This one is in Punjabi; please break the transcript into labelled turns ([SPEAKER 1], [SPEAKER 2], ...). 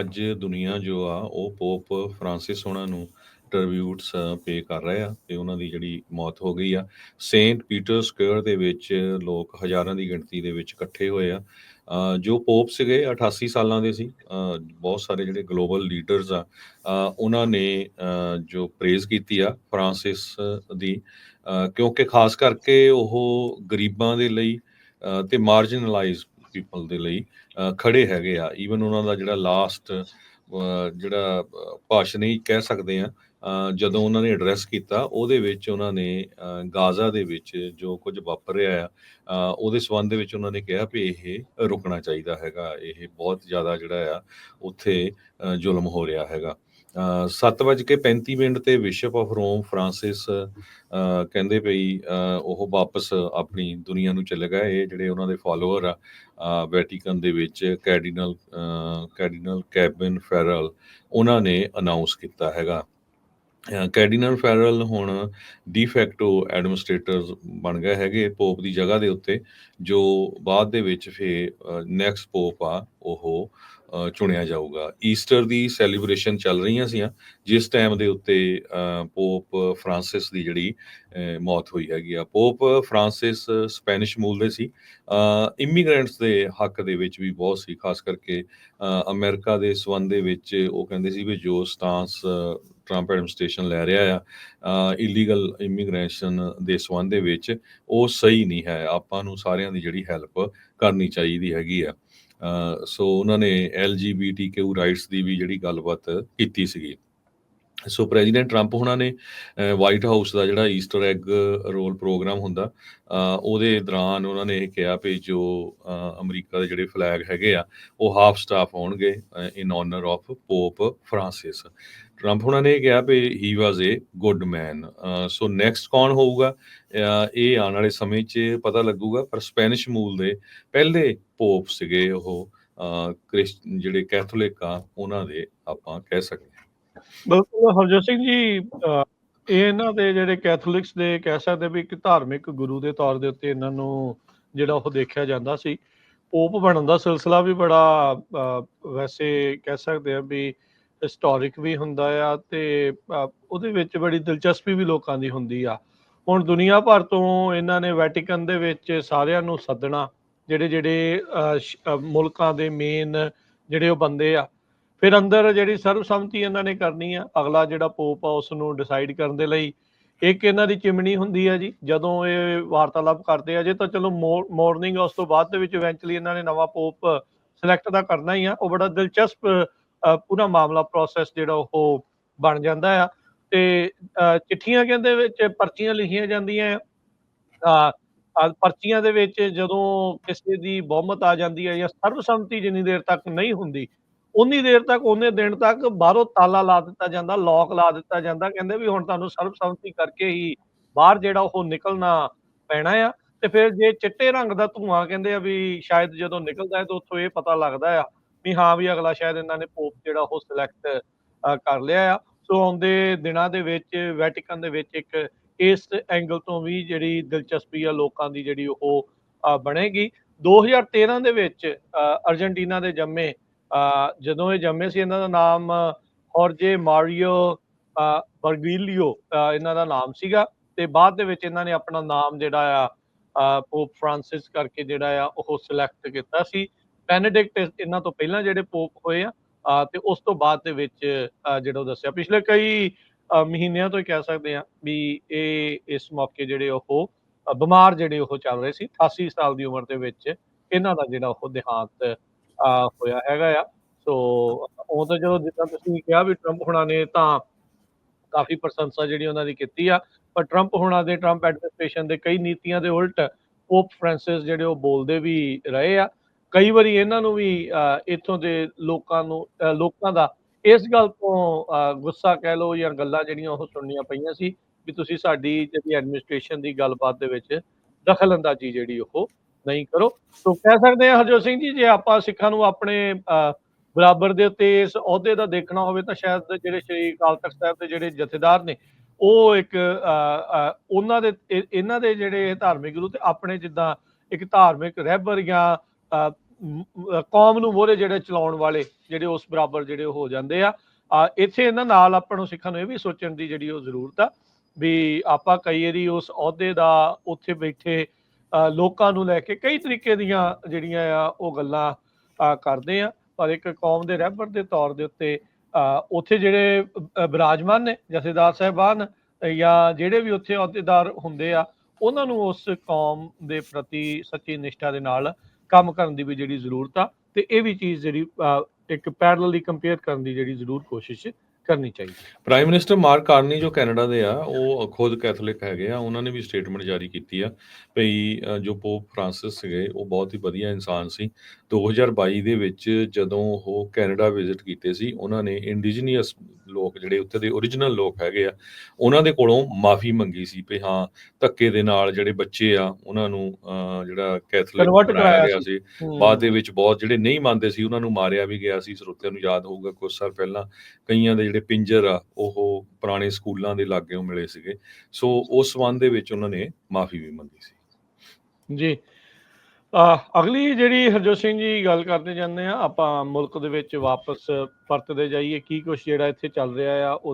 [SPEAKER 1] ਅੱਜ ਦੁਨੀਆ ਜੋ ਆ ਉਹ ਪੋਪ ਫਰਾਂਸਿਸ ਉਹਨਾਂ ਨੂੰ ਟ੍ਰਿਬਿਊਟਸ ਪੇ ਕਰ ਰਹੇ ਆ ਤੇ ਉਹਨਾਂ ਦੀ ਜਿਹੜੀ ਮੌਤ ਹੋ ਗਈ ਆ। ਸੇਂਟ ਪੀਟਰ ਸਕੁਅਰ ਦੇ ਵਿੱਚ ਲੋਕ ਹਜ਼ਾਰਾਂ ਦੀ ਗਿਣਤੀ ਦੇ ਵਿੱਚ ਇਕੱਠੇ ਹੋਏ ਆ। ਜੋ ਪੋਪ ਸੀਗੇ 88 ਸਾਲਾਂ ਦੇ ਸੀ। ਬਹੁਤ ਸਾਰੇ ਜਿਹੜੇ ਗਲੋਬਲ ਲੀਡਰਸ ਆ ਉਹਨਾਂ ਨੇ ਜੋ ਪ੍ਰੇਜ਼ ਕੀਤੀ ਆ ਫਰਾਂਸਿਸ ਦੀ ਕਿਉਂਕਿ ਖਾਸ ਕਰਕੇ ਉਹ ਗਰੀਬਾਂ ਦੇ ਲਈ ਅ, ਤੇ ਮਾਰਜਨਲਾਈਜ਼ ਪੀਪਲ ਦੇ ਲਈ ਅ, ਖੜੇ ਹੈਗੇ ਆ। ਈਵਨ ਉਹਨਾਂ ਦਾ ਜਿਹੜਾ ਲਾਸਟ ਜਿਹੜਾ ਭਾਸ਼ਣ ਹੀ ਕਹਿ ਸਕਦੇ ਆ ਜਦੋਂ ਉਹਨਾਂ ਨੇ ਐਡਰੈਸ ਕੀਤਾ ਉਹਦੇ ਵਿੱਚ ਉਹਨਾਂ ਨੇ ਗਾਜ਼ਾ ਦੇ ਵਿੱਚ ਜੋ ਕੁਝ ਵਾਪਰ ਰਿਹਾ ਆ ਉਹਦੇ ਸੰਬੰਧ ਦੇ ਵਿੱਚ ਉਹਨਾਂ ਨੇ ਕਿਹਾ ਵੀ ਇਹ ਰੁਕਣਾ ਚਾਹੀਦਾ ਹੈਗਾ ਇਹ ਬਹੁਤ ਜ਼ਿਆਦਾ ਜਿਹੜਾ ਆ ਉੱਥੇ ਜ਼ੁਲਮ ਹੋ ਰਿਹਾ ਹੈਗਾ। ਅ, ਸੱਤ ਵੱਜ ਕੇ 35 ਮਿੰਟ ਤੇ ਬਿਸ਼ਪ ਆਫ ਰੋਮ ਫਰਾਂਸਿਸ ਕਹਿੰਦੇ ਪਈ ਉਹ ਵਾਪਸ ਆਪਣੀ ਦੁਨੀਆ ਨੂੰ ਚਲੇ ਗਏ। ਇਹ ਜਿਹੜੇ ਉਹਨਾਂ ਦੇ ਫਾਲੋਅਰ ਆ ਵੈਟੀਕਨ ਦੇ ਵਿੱਚ ਕੈਰਡੀਨਲ ਅ, ਕੈਰਡੀਨਲ ਕੈਬਨ ਫੈਰਲ ਉਹਨਾਂ ਨੇ ਅਨਾਉਂਸ ਕੀਤਾ ਹੈਗਾ। ਕੈਰਡੀਨਲ ਫੈਰਲ ਹੁਣ ਡੀਫੈਕਟੋ ਐਡਮਿਨਿਸਟ੍ਰੇਟਰ ਬਣ ਗਏ ਹੈਗੇ ਪੋਪ ਦੀ ਜਗ੍ਹਾ ਦੇ ਉੱਤੇ ਜੋ ਬਾਅਦ ਦੇ ਵਿੱਚ ਫੇ ਨੈਕਸਟ ਪੋਪ ਆ ਉਹ ਚੁਣਿਆ ਜਾਊਗਾ। ਈਸਟਰ ਦੀ ਸੈਲੀਬ੍ਰੇਸ਼ਨ ਚੱਲ ਰਹੀਆਂ ਸੀਆਂ ਜਿਸ ਟਾਈਮ ਦੇ ਉੱਤੇ ਪੋਪ ਫਰਾਂਸਿਸ ਦੀ ਜਿਹੜੀ ਮੌਤ ਹੋਈ ਹੈਗੀ ਆ। ਪੋਪ ਫਰਾਂਸਿਸ ਸਪੈਨਿਸ਼ ਮੂਲ ਦੇ ਸੀ। ਇਮੀਗ੍ਰੈਂਟਸ ਦੇ ਹੱਕ ਦੇ ਵਿੱਚ ਵੀ ਬਹੁਤ ਸੀ ਖਾਸ ਕਰਕੇ ਅ, ਅਮਰੀਕਾ ਦੇ ਸਬੰਧ ਦੇ ਵਿੱਚ ਉਹ ਕਹਿੰਦੇ ਸੀ ਵੀ ਜੋ ਸਟਾਂਸ ਟਰੰਪ ਐਡਮਿਨਿਸਟ੍ਰੇਸ਼ਨ ਲੈ ਰਿਹਾ ਆ ਇਲੀਗਲ ਇਮੀਗ੍ਰੇਸ਼ਨ ਦੇ ਸਬੰਧ ਦੇ ਵਿੱਚ ਉਹ ਸਹੀ ਨਹੀਂ ਹੈ। ਆਪਾਂ ਨੂੰ ਸਾਰਿਆਂ ਦੀ ਜਿਹੜੀ ਹੈਲਪ ਕਰਨੀ ਚਾਹੀਦੀ ਹੈਗੀ ਆ। ਸੋ ਉਹਨਾਂ ਨੇ ਐਲਜੀਬੀਟੀਕਿਊ ਰਾਈਟਸ ਦੀ ਵੀ ਜਿਹੜੀ ਗੱਲਬਾਤ ਕੀਤੀ ਸੀਗੀ। ਸੋ ਪ੍ਰੈਜ਼ੀਡੈਂਟ ਟਰੰਪ ਉਹਨਾਂ ਨੇ ਵਾਈਟ ਹਾਊਸ ਦਾ ਜਿਹੜਾ ਈਸਟਰ ਐਗ ਰੋਲ ਪ੍ਰੋਗਰਾਮ ਹੁੰਦਾ ਉਹਦੇ ਦੌਰਾਨ ਉਹਨਾਂ ਨੇ ਇਹ ਕਿਹਾ ਵੀ ਜੋ ਅਮਰੀਕਾ ਦੇ ਜਿਹੜੇ ਫਲੈਗ ਹੈਗੇ ਆ ਉਹ ਹਾਫ ਸਟਾਫ ਹੋਣਗੇ in honour of Pope Francis Trump ਉਹਨਾਂ ਨੇ ਇਹ ਕਿਹਾ ਵੀ ਹੀ ਵਾਸ ਏ ਗੁੱਡ ਮੈਨ ਸੋ ਨੈਕਸਟ ਕੌਣ ਹੋਊਗਾ? ਇਹ ਆਉਣ ਵਾਲੇ ਸਮੇਂ 'ਚ ਪਤਾ ਲੱਗੂਗਾ ਪਰ ਸਪੈਨਿਸ਼ ਮੂਲ ਦੇ ਪਹਿਲੇ ਪੋਪ ਸੀਗੇ ਉਹ ਅ, ਜਿਹੜੇ ਕੈਥੋਲਿਕ ਆ ਉਹਨਾਂ ਦੇ ਆਪਾਂ ਕਹਿ ਸਕਦੇ ਹਾਂ।
[SPEAKER 2] ਬਿਲਕੁਲ, ਹਰਜੋਤ ਸਿੰਘ ਜੀ ਇਹ ਇਹਨਾਂ ਦੇ ਜਿਹੜੇ ਕੈਥੋਲਿਕਸ ਦੇ ਕਹਿ ਸਕਦੇ ਵੀ ਇੱਕ ਧਾਰਮਿਕ ਗੁਰੂ ਦੇ ਤੌਰ ਦੇ ਉੱਤੇ ਇਹਨਾਂ ਨੂੰ ਜਿਹੜਾ ਉਹ ਦੇਖਿਆ ਜਾਂਦਾ ਸੀ। ਪੋਪ ਬਣਨ ਦਾ ਸਿਲਸਿਲਾ ਵੀ ਬੜਾ ਵੈਸੇ ਕਹਿ ਸਕਦੇ ਆ ਵੀ ਹਿਸਟੋਰਿਕ ਵੀ ਹੁੰਦਾ ਆ ਤੇ ਉਹਦੇ ਵਿੱਚ ਬੜੀ ਦਿਲਚਸਪੀ ਵੀ ਲੋਕਾਂ ਦੀ ਹੁੰਦੀ ਆ। ਹੁਣ ਦੁਨੀਆ ਭਰ ਤੋਂ ਇਹਨਾਂ ਨੇ ਵੈਟੀਕਨ ਦੇ ਵਿੱਚ ਸਾਰਿਆਂ ਨੂੰ ਸੱਦਣਾ, ਜਿਹੜੇ ਜਿਹੜੇ ਮੁਲਕਾਂ ਦੇ ਮੇਨ ਜਿਹੜੇ ਉਹ ਬੰਦੇ ਆ ਫਿਰ ਅੰਦਰ ਜਿਹੜੀ ਸਰਬਸੰਮਤੀ ਇਹਨਾਂ ਨੇ ਕਰਨੀ ਆ, ਅਗਲਾ ਜਿਹੜਾ ਪੋਪ ਆ ਉਸ ਨੂੰ ਡਿਸਾਈਡ ਕਰਨ ਦੇ ਲਈ ਇੱਕ ਇਹਨਾਂ ਦੀ ਚਿਮਣੀ ਹੁੰਦੀ ਆ ਜੀ, ਜਦੋਂ ਇਹ ਵਾਰਤਾਲਾਪ ਕਰਦੇ ਆ ਜੇ ਤਾਂ ਚਲੋ ਮਾਰਨਿੰਗ ਉਸ ਤੋਂ ਬਾਅਦ ਦੇ ਵਿੱਚ ਇਵੈਂਚੁਅਲੀ ਇਹਨਾਂ ਨੇ ਨਵਾਂ ਪੋਪ ਸਿਲੈਕਟ ਦਾ ਕਰਨਾ ਹੀ ਆ, ਉਹ ਬੜਾ ਦਿਲਚਸਪ ਪੂਰਾ ਮਾਮਲਾ ਪ੍ਰੋਸੈਸ ਜਿਹੜਾ ਉਹ ਬਣ ਜਾਂਦਾ ਆ। ਤੇ ਚਿੱਠੀਆਂ ਕਹਿੰਦੇ ਵਿੱਚ ਪਰਚੀਆਂ ਲਿਖੀਆਂ ਜਾਂਦੀਆਂ ਆ ਪਰਚੀਆਂ ਦੇ ਵਿੱਚ ਜਦੋਂ ਕਿਸੇ ਦੀ ਬਹੁਮਤ ਆ ਜਾਂਦੀ ਹੈ ਜਾਂ ਸਰਬਸੰਮਤੀ ਜਿੰਨੀ ਦੇਰ ਤੱਕ ਨਹੀਂ ਹੁੰਦੀ ਉਨੀ ਦੇਰ ਤੱਕ ਉਹਨੇ ਦਿਨ ਤੱਕ ਬਾਹਰੋਂ ਤਾਲਾ ਲਾ ਦਿੱਤਾ ਜਾਂਦਾ ਲੋਕ ਲਾ ਦਿੱਤਾ ਜਾਂਦਾ। ਕਹਿੰਦੇ ਵੀ ਹੁਣ ਤੁਹਾਨੂੰ ਸਰਬਸੰਮਤੀ ਕਰਕੇ ਹੀ ਬਾਹਰ ਜਿਹੜਾ ਉਹ ਨਿਕਲਣਾ ਪੈਣਾ ਆ। ਤੇ ਫਿਰ ਜੇ ਚਿੱਟੇ ਰੰਗ ਦਾ ਧੂਆਂ ਕਹਿੰਦੇ ਆ ਵੀ ਸ਼ਾਇਦ ਜਦੋਂ ਨਿਕਲਦਾ ਹੈ ਤਾਂ ਉੱਥੋਂ ਇਹ ਪਤਾ ਲੱਗਦਾ ਆ ਵੀ ਹਾਂ ਵੀ ਅਗਲਾ ਸ਼ਾਇਦ ਇਹਨਾਂ ਨੇ ਪੋਪ ਜਿਹੜਾ ਉਹ ਸਿਲੈਕਟ ਕਰ ਲਿਆ ਆ। ਸੋ ਆਉਂਦੇ ਦਿਨਾਂ ਦੇ ਵਿੱਚ ਵੈਟੀਕਨ ਦੇ ਵਿੱਚ ਇੱਕ ਇਸ ਐਂਗਲ ਤੋਂ ਵੀ ਜਿਹੜੀ ਦਿਲਚਸਪੀ ਆ ਲੋਕਾਂ ਦੀ ਜਿਹੜੀ ਉਹ ਅ, ਬਣੇਗੀ। 2013 ਦੇ ਵਿੱਚ ਅ, ਅਰਜਨਟੀਨਾ ਦੇ ਜੰਮੇ ਜਦੋਂ ਇਹ ਜੰਮੇ ਸੀ, ਇਹਨਾਂ ਦਾ ਨਾਮ ਹੌਰਜੇ ਮਾਰੀਓ ਬਰਗੀਲੀਓ ਇਹਨਾਂ ਦਾ ਨਾਮ ਸੀਗਾ ਤੇ ਬਾਅਦ ਦੇ ਵਿੱਚ ਇਹਨਾਂ ਨੇ ਆਪਣਾ ਨਾਮ ਜਿਹੜਾ ਆ ਪੋਪ ਫਰਾਂਸਿਸ ਕਰਕੇ ਜਿਹੜਾ ਆ, ਉਹ ਸਿਲੈਕਟ ਕੀਤਾ ਸੀ। ਬੈਨੇਡਿਕਟ ਇਹਨਾਂ ਤੋਂ ਪਹਿਲਾਂ ਜਿਹੜੇ ਪੋਪ ਹੋਏ ਆ ਤੇ ਉਸ ਤੋਂ ਬਾਅਦ ਦੇ ਵਿੱਚ ਜਿਹੜਾ ਉਹ ਦੱਸਿਆ, ਪਿਛਲੇ ਕਈ ਮਹੀਨਿਆਂ ਤੋਂ ਹੀ ਕਹਿ ਸਕਦੇ ਆ ਵੀ ਇਹ ਇਸ ਮੌਕੇ ਜਿਹੜੇ ਉਹ ਬਿਮਾਰ ਜਿਹੜੇ ਉਹ ਚੱਲ ਰਹੇ ਸੀ 88 ਸਾਲ ਦੀ ਉਮਰ ਦੇ ਵਿੱਚ ਇਹਨਾਂ ਦਾ ਜਿਹੜਾ ਉਹ ਦੇਹਾਂਤ ਹੋਇਆ ਹੈਗਾ ਆ। ਸੋ ਉਹ ਤਾਂ ਜਦੋਂ ਜਿੱਦਾਂ ਤੁਸੀਂ ਕਿਹਾ ਵੀ ਟਰੰਪ ਹੁਣਾਂ ਨੇ ਤਾਂ ਕਾਫੀ ਪ੍ਰਸ਼ੰਸਾ ਜਿਹੜੀ ਉਹਨਾਂ ਦੀ ਕੀਤੀ ਆ। ਪਰ ਟਰੰਪ ਹੁਣਾਂ ਦੇ ਟਰੰਪ ਐਡਮਿਨਿਸਟ੍ਰੇਸ਼ਨ ਦੇ ਕਈ ਨੀਤੀਆਂ ਦੇ ਉਲਟ ਪੋਪ ਫ੍ਰਾਂਸਿਸ ਜਿਹੜੇ ਉਹ ਬੋਲਦੇ ਵੀ ਰਹੇ ਆ। ਕਈ ਵਾਰੀ ਇਹਨਾਂ ਨੂੰ ਵੀ ਅ, ਇੱਥੋਂ ਦੇ ਲੋਕਾਂ ਨੂੰ ਅ, ਲੋਕਾਂ ਦਾ ਇਸ ਗੱਲ ਤੋਂ ਅ, ਗੁੱਸਾ ਕਹਿ ਲਓ ਜਾਂ ਗੱਲਾਂ ਜਿਹੜੀਆਂ ਉਹ ਸੁਣਨੀਆਂ ਪਈਆਂ ਸੀ ਵੀ ਤੁਸੀਂ ਸਾਡੀ ਜਿਹੜੀ ਐਡਮਿਨਿਸਟ੍ਰੇਸ਼ਨ ਦੀ ਗੱਲਬਾਤ ਦੇ ਵਿੱਚ ਦਖਲ ਅੰਦਾਜ਼ੀ ਜਿਹੜੀ ਉਹ ਨਹੀਂ ਕਰੋ। ਸੋ ਕਹਿ ਸਕਦੇ ਹਾਂ ਹਰਜੋਤ ਸਿੰਘ ਜੀ ਜੇ ਆਪਾਂ ਸਿੱਖਾਂ ਨੂੰ ਆਪਣੇ ਅ, ਬਰਾਬਰ ਦੇ ਉੱਤੇ ਇਸ ਅਹੁਦੇ ਦਾ ਦੇਖਣਾ ਹੋਵੇ ਤਾਂ ਸ਼ਾਇਦ ਜਿਹੜੇ ਸ਼੍ਰੀ ਅਕਾਲ ਤਖਤ ਸਾਹਿਬ ਦੇ ਜਿਹੜੇ ਜਥੇਦਾਰ ਨੇ ਉਹ ਇੱਕ ਉਹਨਾਂ ਦੇ ਇਹਨਾਂ ਦੇ ਜਿਹੜੇ ਧਾਰਮਿਕ ਗੁਰੂ ਤੇ ਆਪਣੇ ਜਿੱਦਾਂ ਇੱਕ ਧਾਰਮਿਕ ਰਹਿਬਰ ਜਾਂ ਅ, ਕੌਮ ਨੂੰ ਮੋਹਰੇ ਜਿਹੜੇ ਚਲਾਉਣ ਵਾਲੇ ਜਿਹੜੇ ਉਸ ਬਰਾਬਰ ਜਿਹੜੇ ਉਹ ਹੋ ਜਾਂਦੇ ਆ। ਇੱਥੇ ਇਹਨਾਂ ਨਾਲ ਆਪਾਂ ਨੂੰ ਸਿੱਖਾਂ ਨੂੰ ਇਹ ਵੀ ਸੋਚਣ ਦੀ ਜਿਹੜੀ ਉਹ ਜ਼ਰੂਰਤ ਆ ਵੀ ਆਪਾਂ ਕਈ ਵਾਰੀ ਉਸ ਅਹੁਦੇ ਦਾ ਉੱਥੇ ਬੈਠੇ ਲੋਕਾਂ ਨੂੰ ਲੈ ਕੇ ਕਈ ਤਰੀਕੇ ਦੀਆਂ ਜਿਹੜੀਆਂ ਆ ਉਹ ਗੱਲਾਂ ਕਰਦੇ ਆ। ਪਰ ਇੱਕ ਕੌਮ ਦੇ ਰਹਿਬਰ ਦੇ ਤੌਰ ਦੇ ਉੱਤੇ ਉੱਥੇ ਜਿਹੜੇ ਅ, ਬਿਰਾਜਮਾਨ ਨੇ ਜਥੇਦਾਰ ਸਾਹਿਬਾਨ ਜਾਂ ਜਿਹੜੇ ਵੀ ਉੱਥੇ ਅਹੁਦੇਦਾਰ ਹੁੰਦੇ ਆ ਉਹਨਾਂ ਨੂੰ ਉਸ ਕੌਮ ਦੇ ਪ੍ਰਤੀ ਸੱਚੀ ਨਿਸ਼ਠਾ ਦੇ ਨਾਲ ਕੰਮ ਕਰਨ ਦੀ ਵੀ ਜਿਹੜੀ ਜ਼ਰੂਰਤ ਆ। ਤੇ ਇਹ ਵੀ ਚੀਜ਼ ਜਿਹੜੀ ਅ, ਇੱਕ ਪੈਰਲਲੀ ਕੰਪੇਅਰ ਕਰਨ ਦੀ ਜਿਹੜੀ ਜ਼ਰੂਰ ਕੋਸ਼ਿਸ਼ ਕਰਨੀ ਚਾਹੀਦੀ
[SPEAKER 1] ਪ੍ਰਾਈਮ ਮਿਨਿਸਟਰ ਮਾਰਕ ਕਾਰਨੀ ਜੋ ਕੈਨੇਡਾ ਦੇ ਆ ਉਹ ਖੁਦ ਕੈਥੋਲਿਕ ਹੈਗੇ ਆ ਉਹਨਾਂ ਨੇ ਵੀ ਸਟੇਟਮੈਂਟ ਜਾਰੀ ਕੀਤੀ ਆ ਭਈ ਜੋ ਪੋਪ ਫ੍ਰਾਂਸਿਸ ਸੀਗੇ ਉਹ ਬਹੁਤ ਹੀ ਵਧੀਆ ਇਨਸਾਨ ਸੀ। 2022 ਦੇ ਵਿੱਚ ਜਦੋਂ ਉਹ ਕੈਨੇਡਾ ਵਿਜ਼ਿਟ ਕੀਤੇ ਸੀ ਉਹਨਾਂ ਨੇ ਇੰਡੀਜੀਨੀਅਸ ਲੋਕ ਜਿਹੜੇ ਉੱਥੇ ਦੇ origignal ਲੋਕ ਹੈਗੇ ਆ ਉਹਨਾਂ ਦੇ ਕੋਲੋਂ ਮਾਫੀ ਮੰਗੀ ਸੀ ਵੀ ਹਾਂ ਧੱਕੇ ਦੇ ਨਾਲ ਜਿਹੜੇ ਬੱਚੇ ਆ ਉਹਨਾਂ ਨੂੰ ਜਿਹੜਾ ਕੈਥੋਲਿਕ ਬਣਾਇਆ ਗਿਆ
[SPEAKER 2] ਸੀ।
[SPEAKER 1] ਸੀ। ਬਾਅਦ ਦੇ ਵਿੱਚ ਬਹੁਤ ਜਿਹੜੇ ਨਹੀਂ ਮੰਨਦੇ ਸੀ ਉਹਨਾਂ ਨੂੰ ਮਾਰਿਆ ਵੀ ਗਿਆ ਸੀ ਸਰੋਤਿਆਂ ਨੂੰ ਯਾਦ ਹੋਊਗਾ ਕੁਝ ਸਾਲ ਪਹਿਲਾਂ ਕਈਆਂ ਦੇ ਜਿਹੜੇ ਪਿੰਜਰ ਆ ਉਹ ਪੁਰਾਣੇ ਸਕੂਲਾਂ ਦੇ ਲਾਗੇੋਂ ਮਿਲੇ ਸੀਗੇ। ਸੋ ਉਸ ਸੰਬੰਧ ਦੇ ਵਿੱਚ ਉਹਨਾਂ ਨੇ ਮਾਫੀ ਵੀ ਮੰਗੀ ਸੀ।
[SPEAKER 2] ਜੀ। ਅ, ਅਗਲੀ ਜਿਹੜੀ ਹਰਜੋਤ ਸਿੰਘ ਜੀ ਗੱਲ ਕਰਦੇ ਜਾਂਦੇ ਆ ਆਪਾਂ ਮੁਲਕ ਦੇ ਵਿੱਚ ਵਾਪਸ ਪਰਤਦੇ ਜਾਈਏ ਕੀ ਕੁਝ ਜਿਹੜਾ ਇੱਥੇ ਚੱਲ ਰਿਹਾ ਆ ਉਹ